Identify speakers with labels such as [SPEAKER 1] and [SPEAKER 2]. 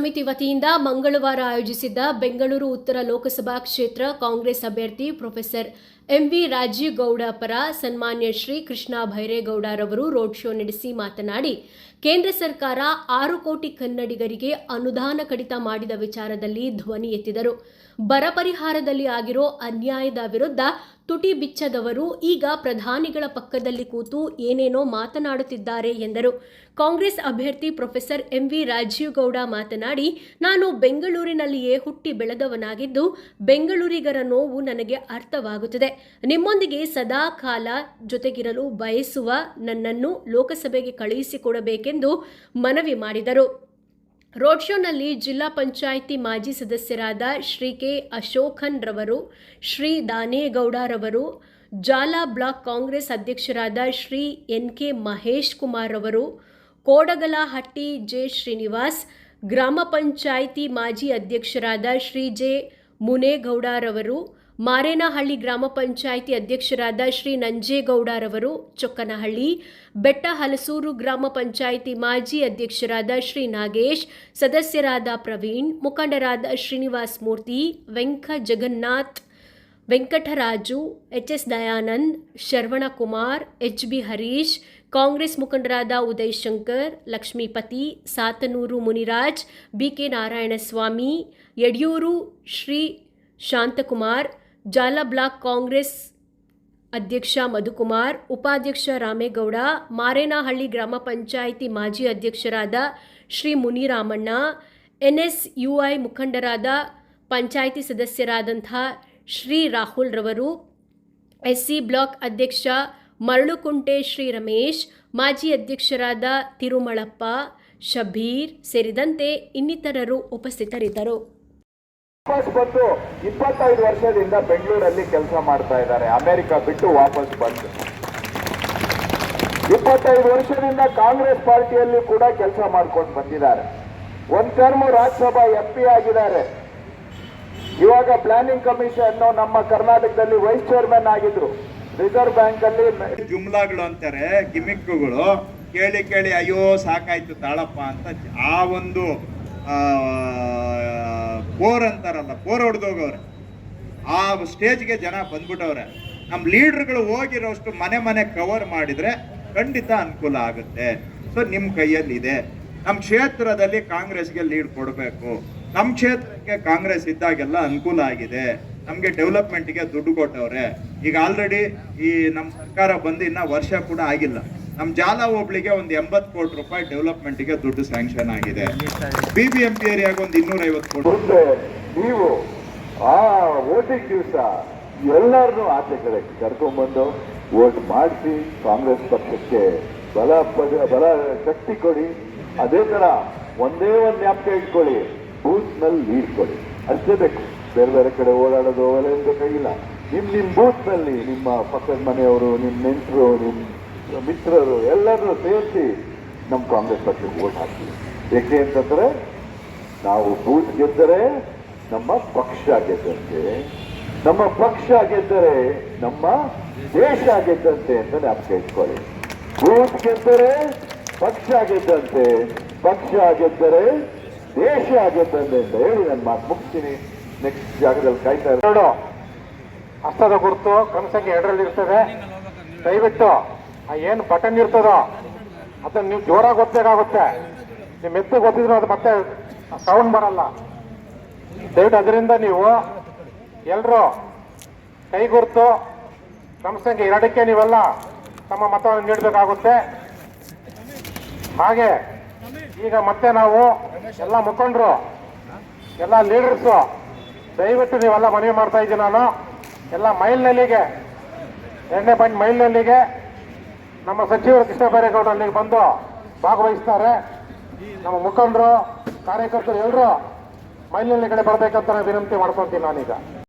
[SPEAKER 1] ಸಮಿತಿ ವತಿಯಿಂದ ಮಂಗಳವಾರ ಆಯೋಜಿಸಿದ್ದ ಬೆಂಗಳೂರು ಉತ್ತರ ಲೋಕಸಭಾ ಕ್ಷೇತ್ರ ಕಾಂಗ್ರೆಸ್ ಅಭ್ಯರ್ಥಿ ಪ್ರೊಫೆಸರ್ ಎಂವಿ ರಾಜೀವ್ ಗೌಡ ಪರ ಸನ್ಮಾನ್ಯ ಶ್ರೀ ಕೃಷ್ಣ ಭೈರೇಗೌಡರವರು ರೋಡ್ ಶೋ ನಡೆಸಿ ಮಾತನಾಡಿ, ಕೇಂದ್ರ ಸರ್ಕಾರ ಆರು ಕೋಟಿ ಕನ್ನಡಿಗರಿಗೆ ಅನುದಾನ ಕಡಿತ ಮಾಡಿದ ವಿಚಾರದಲ್ಲಿ ಧ್ವನಿ ಎತ್ತಿದರು. ಬರ ಪರಿಹಾರದಲ್ಲಿ ಆಗಿರೋ ಅನ್ಯಾಯದ ವಿರುದ್ಧ ತುಟಿ ಬಿಚ್ಚದವರು ಈಗ ಪ್ರಧಾನಿಗಳ ಪಕ್ಕದಲ್ಲಿ ಕೂತು ಏನೇನೋ ಮಾತನಾಡುತ್ತಿದ್ದಾರೆ ಎಂದರು. ಕಾಂಗ್ರೆಸ್ ಅಭ್ಯರ್ಥಿ ಪ್ರೊಫೆಸರ್ ಎಂವಿ ರಾಜೀವ್ ಗೌಡ ಮಾತನಾಡಿ, ನಾನು ಬೆಂಗಳೂರಿನಲ್ಲಿಯೇ ಹುಟ್ಟಿ ಬೆಳೆದವನಾಗಿದ್ದು, ಬೆಂಗಳೂರಿಗರ ನೋವು ನನಗೆ ಅರ್ಥವಾಗುತ್ತದೆ. ನಿಮ್ಮೊಂದಿಗೆ ಸದಾ ಕಾಲ ಜೊತೆಗಿರಲು ಬಯಸುವ ನನ್ನನ್ನು ಲೋಕಸಭೆಗೆ ಕಳುಹಿಸಿಕೊಡಬೇಕೆಂದು ಮನವಿ ಮಾಡಿದರು. ರೋಡ್ ಶೋನಲ್ಲಿ ಜಿಲ್ಲಾ ಪಂಚಾಯಿತಿ ಮಾಜಿ ಸದಸ್ಯರಾದ ಶ್ರೀ ಕೆ ಅಶೋಕನ್ ರವರು, ಶ್ರೀ ದಾನೇಗೌಡರವರು, ಜಾಲ ಬ್ಲಾಕ್ ಕಾಂಗ್ರೆಸ್ ಅಧ್ಯಕ್ಷರಾದ ಶ್ರೀ ಎನ್ ಕೆ ಮಹೇಶ್ ಕುಮಾರ್ ಅವರು ಕೋಡಗಲಹಟ್ಟಿ ಜೆ ಶ್ರೀನಿವಾಸ್, ಗ್ರಾಮ ಪಂಚಾಯಿತಿ ಮಾಜಿ ಅಧ್ಯಕ್ಷರಾದ ಶ್ರೀ ಜೆ ಮುನೇಗೌಡರವರು ಮಾರೇನಹಳ್ಳಿ ಗ್ರಾಮ ಪಂಚಾಯಿತಿ ಅಧ್ಯಕ್ಷರಾದ ಶ್ರೀ ನಂಜೇಗೌಡರವರು, ಚೊಕ್ಕನಹಳ್ಳಿ ಬೆಟ್ಟ ಹಲಸೂರು ಗ್ರಾಮ ಪಂಚಾಯಿತಿ ಮಾಜಿ ಅಧ್ಯಕ್ಷರಾದ ಶ್ರೀ ನಾಗೇಶ್, ಸದಸ್ಯರಾದ ಪ್ರವೀಣ್, ಮುಖಂಡರಾದ Srinivas Murthy, Venka Jagannath, Venkataraju, H S Dayanand, Sharavanakumar, H B Harish, Congress ಮುಖಂಡರಾದ Uday Shankar, Lakshmipathi, Sathanur Muniraj, B BK Narayanaswamy, Yediyur Shri Shanthakumar Jala block Congress ಅಧ್ಯಕ್ಷ ಮಧುಕುಮಾರ್, ಉಪಾಧ್ಯಕ್ಷ ರಾಮೇಗೌಡ, ಮಾರೇನಹಳ್ಳಿ ಗ್ರಾಮ ಪಂಚಾಯಿತಿ ಮಾಜಿ ಅಧ್ಯಕ್ಷರಾದ ಶ್ರೀ ಮುನಿರಾಮಣ್ಣ, ಎನ್ಎಸ್ಯುಐ ಮುಖಂಡರಾದ ಪಂಚಾಯಿತಿ ಸದಸ್ಯರಾದಂಥ ಶ್ರೀ ರಾಹುಲ್ ರವರು, ಎಸ್ಸಿ ಬ್ಲಾಕ್ ಅಧ್ಯಕ್ಷ ಮರಳುಕುಂಟೆ ಶ್ರೀ ರಮೇಶ್, ಮಾಜಿ ಅಧ್ಯಕ್ಷರಾದ ತಿರುಮಳಪ್ಪ, ಶಬೀರ್ ಸೇರಿದಂತೆ ಇನ್ನಿತರರು ಉಪಸ್ಥಿತರಿದ್ದರು.
[SPEAKER 2] ವಾಪಸ್ ಬಂದು ಇಪ್ಪತ್ತೈದು ವರ್ಷದಿಂದ ಬೆಂಗಳೂರಲ್ಲಿ ಕೆಲಸ ಮಾಡ್ತಾ ಇದ್ದಾರೆ. ಅಮೆರಿಕ ಬಿಟ್ಟು ವಾಪಸ್ ಬಂದು. ಇಪ್ಪತ್ತೈದು ವರ್ಷದಿಂದ ಕಾಂಗ್ರೆಸ್ ಪಾರ್ಟಿಯಲ್ಲಿ ಕೂಡ ಕೆಲಸ ಮಾಡ್ಕೊಂಡು ಬಂದಿದ್ದಾರೆ. ಒಂದ್ ಟರ್ಮ್ ರಾಜ್ಯಸಭಾ ಎಂ ಪಿ ಆಗಿದ್ದಾರೆ. ಇವಾಗ ಪ್ಲಾನಿಂಗ್ ಕಮಿಷನ್ ನಮ್ಮ ಕರ್ನಾಟಕದಲ್ಲಿ ವೈಸ್ ಚೇರ್ಮನ್ ಆಗಿದ್ರು. ರಿಸರ್ವ್ ಬ್ಯಾಂಕ್ ಅಲ್ಲಿ
[SPEAKER 3] ಜುಮ್ಲಾಗಳು ಅಂತಾರೆ, ಗಿಮಿಕ್ಗಳು. ಕೇಳಿ ಕೇಳಿ, ಅಯ್ಯೋ, ಸಾಕಾಯ್ತು ತಾಳಪ್ಪ ಅಂತ ಆ ಒಂದು ಬೋರ್ ಅಂತಾರಲ್ಲ, ಬೋರ್ ಹೊಡೆದೋಗವ್ರೆ ಆ ಸ್ಟೇಜ್ಗೆ ಜನ ಬಂದ್ಬಿಟ್ಟವ್ರೆ. ನಮ್ಮ ಲೀಡರ್ಗಳು ಹೋಗಿರೋಷ್ಟು ಮನೆ ಮನೆ ಕವರ್ ಮಾಡಿದ್ರೆ ಖಂಡಿತ ಅನುಕೂಲ ಆಗುತ್ತೆ. ಸೊ ನಿಮ್ಮ ಕೈಯಲ್ಲಿದೆ ನಮ್ಮ ಕ್ಷೇತ್ರದಲ್ಲಿ ಕಾಂಗ್ರೆಸ್ಗೆ ಲೀಡ್ ಕೊಡಬೇಕು. ನಮ್ಮ ಕ್ಷೇತ್ರಕ್ಕೆ ಕಾಂಗ್ರೆಸ್ ಇದ್ದಾಗೆಲ್ಲ ಅನುಕೂಲ ಆಗಿದೆ. ನಮಗೆ ಡೆವಲಪ್ಮೆಂಟ್ಗೆ ದುಡ್ಡು ಕೊಟ್ಟವ್ರೆ. ಈಗ ಆಲ್ರೆಡಿ ಈ ನಮ್ಮ ಸರ್ಕಾರ ಬಂದು ಇನ್ನೂ ವರ್ಷ ಕೂಡ ಆಗಿಲ್ಲ. ನಮ್ಮ ಜಾಲ ಹೋಬ್ಳಿಗೆ ಒಂದು ಎಂಬತ್ತು ಕೋಟಿ ರೂಪಾಯಿ ಡೆವಲಪ್ಮೆಂಟ್ಗೆ ದುಡ್ಡು ಸ್ಯಾಂಕ್ಷನ್ ಆಗಿದೆ. ಬಿ ಬಿ ಎಂ ಪಿ ಏರಿಯಾಗೆ ಒಂದು ಇನ್ನೂರೈವತ್ತು ಕೋಟಿ
[SPEAKER 2] ಮುಂದೆ ನೀವು ಆ ವೋಟಿಂಗ್ ದಿವಸ ಎಲ್ಲರನ್ನೂ ಆಚೆ ಕಡೆ ಕರ್ಕೊಂಡ್ಬಂದು ವೋಟ್ ಮಾಡಿಸಿ ಕಾಂಗ್ರೆಸ್ ಪಕ್ಷಕ್ಕೆ ಬಲ ಪದ- ಬಲ ಶಕ್ತಿ ಕೊಡಿ. ಅದೇ ತರ ಒಂದೇ ಒಂದು ಜ್ಞಾಪಕ ಇಟ್ಕೊಳ್ಳಿ. ಬೂತ್ನಲ್ಲಿ ಲೀಡ್ ಕೊಡಿ. ಅಷ್ಟೇ ಬೇಕು. ಬೇರೆ ಬೇರೆ ಕಡೆ ಓಡಾಡೋದು ಅವೆಲ್ಲ ಕೈ ಬೇಕಾಗಿಲ್ಲ ನಿಮ್ಮ ನಿಮ್ಮ ಬೂತ್ನಲ್ಲಿ ನಿಮ್ಮ ಪಕ್ಕದ ಮನೆಯವರು ನಿಮ್ಮ ನೆಂಟರು ನಿಮ್ ಮಿತ್ರರು ಎಲ್ಲರನ್ನೂ ಸೇರಿಸಿ ನಮ್ಮ ಕಾಂಗ್ರೆಸ್ ಪಕ್ಷಕ್ಕೆ ಓಟ್ ಹಾಕ್ತೀವಿ ಏಕೆ ಅಂತಂದ್ರೆ ನಾವು ಬೂತ್ ಗೆದ್ದರೆ ನಮ್ಮ ಪಕ್ಷ ಗೆದ್ದಂತೆ, ನಮ್ಮ ಪಕ್ಷ ಗೆದ್ದರೆ ನಮ್ಮ ದೇಶ ಗೆದ್ದಂತೆ ಅಂತ ಜ್ಞಾಪಕ ಇಟ್ಕೊಳ್ಳಿ. ಬೂತ್ ಗೆದ್ದರೆ ಪಕ್ಷ ಗೆದ್ದಂತೆ, ಪಕ್ಷ ಗೆದ್ದರೆ ದೇಶ ಗೆದ್ದಂತೆ ಅಂತ ಹೇಳಿ ನನ್ನ ಮಾತು ಮುಗಿಸ್ತೀನಿ. ನೆಕ್ಸ್ಟ್ ಜಾಗದಲ್ಲಿ ಕಾಯ್ತಾ ಇರೋ
[SPEAKER 4] ಎರಡು ಹಸ್ತದ ಗುರುತು ಕ್ರಮಸಂಖ್ಯೆ ಎರಡರಲ್ಲಿ ಇರ್ತದೆ ದಯವಿಟ್ಟು ಏನು ಬಟನ್ ಇರ್ತದೋ, ಅದನ್ನ ನೀವು ಜೋರಾಗಿ ಒತ್ತಬೇಕಾಗುತ್ತೆ ನೀವು ಮೆತ್ತಗೆ ಒತ್ತಿದ್ರು ಅದು ಮತ್ತೆ ಸೌಂಡ್ ಬರಲ್ಲ. ದಯವಿಟ್ಟು ಅದರಿಂದ ನೀವು ಎಲ್ಲರೂ ಕೈ ನಮ್ಮ ಕ್ರಮಸಂಖ್ಯೆ ಎರಡಕ್ಕೆ ನೀವೆಲ್ಲ ತಮ್ಮ ಮತವನ್ನು ನೀಡಬೇಕಾಗುತ್ತೆ. ಹಾಗೆ ಈಗ ಮತ್ತೆ ನಾವು ಎಲ್ಲ ಮುಖಂಡರು, ಎಲ್ಲ ಲೀಡರ್ಸು ದಯವಿಟ್ಟು ನೀವೆಲ್ಲ ಮನವಿ ಮಾಡ್ತಾ ಇದ್ದೀನಿ ನಾನು. ಎಲ್ಲ ಮೈಲ್ನಲ್ಲಿಗೆ ಎರಡನೇ ಪಾಯಿಂಟ್ ಮೈಲ್ನಲ್ಲಿಗೆ ನಮ್ಮ ಸಚಿವರು ಕೃಷ್ಣ ಬೈರೇಗೌಡರು ಅಲ್ಲಿಗೆ ಬಂದು ಭಾಗವಹಿಸ್ತಾರೆ. ನಮ್ಮ ಮುಖಂಡರು, ಕಾರ್ಯಕರ್ತರು ಎಲ್ಲರೂ ಮೈಲಿನಲ್ಲಿ ಕಡೆ ಬರಬೇಕಂತ ವಿನಂತಿ ಮಾಡ್ಕೊತೀನಿ ನಾನೀಗ.